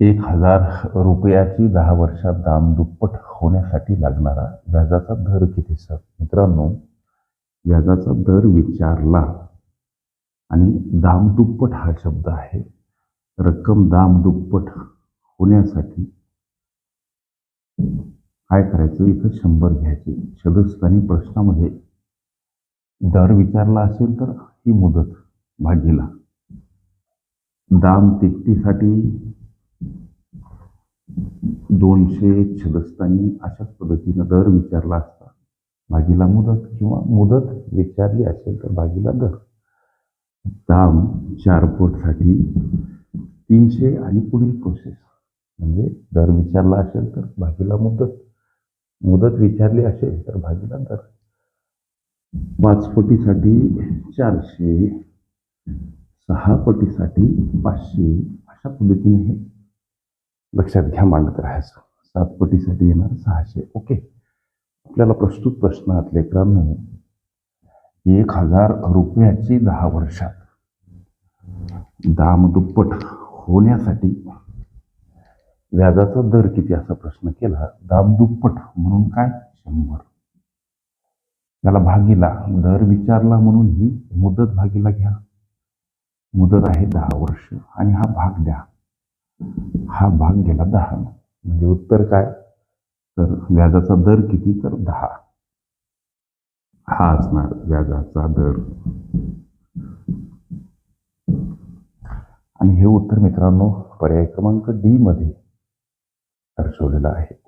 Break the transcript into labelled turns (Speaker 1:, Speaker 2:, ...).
Speaker 1: एक हजार रुपयाची दहा वर्षात दाम दुप्पट होण्यासाठी लागणारा व्याजाचा दर किती सर? मित्रांनो व्याजाचा दर विचारला आणि दाम दुप्पट हा शब्द आहे. रक्कम दाम दुप्पट होण्यासाठी काय करायचं? इथं शंभर घ्यायचे. सदस्याने प्रश्नामध्ये दर विचारला असेल तर ही मुदत भागीला. दाम तिकटीसाठी दोनशे छदस्तांनी अशाच पद्धतीनं दर विचारला असता. भागीला मुदत किंवा मुदत विचारली असेल तर भागीला दर. दाम चार चारपोटसाठी तीनशे आणि पुढील प्रोसेस म्हणजे दर विचारला असेल तर भागीला मुदत. मुदत विचारली असेल तर भागीला दर. पाच पटीसाठी चारशे सहा पटीसाठी पाचशे अशा पद्धतीने हे लक्षात घ्या मांडत राहायचं. सातपटीसाठी येणार सहाशे. ओके. आपल्याला प्रस्तुत प्रश्नात लेकरांनो एक हजार रुपयाची दहा वर्षात. दाम दुप्पट होण्यासाठी व्याजाचा दर किती असा प्रश्न केला? दाम दुप्पट म्हणून काय? शंभर. त्याला भागीला दर विचारला म्हणून ही मुदत भागीला घ्या. मुदत आहे दहा वर्ष आणि हा भाग द्या. हा भाग गेला दहा. म्हणजे उत्तर काय? तर व्याजाचा दर किती? तर दहा. हा असणार व्याजाचा दर. आणि हे उत्तर मित्रांनो पर्याय क्रमांक डी मध्ये दर्शवलेलं आहे.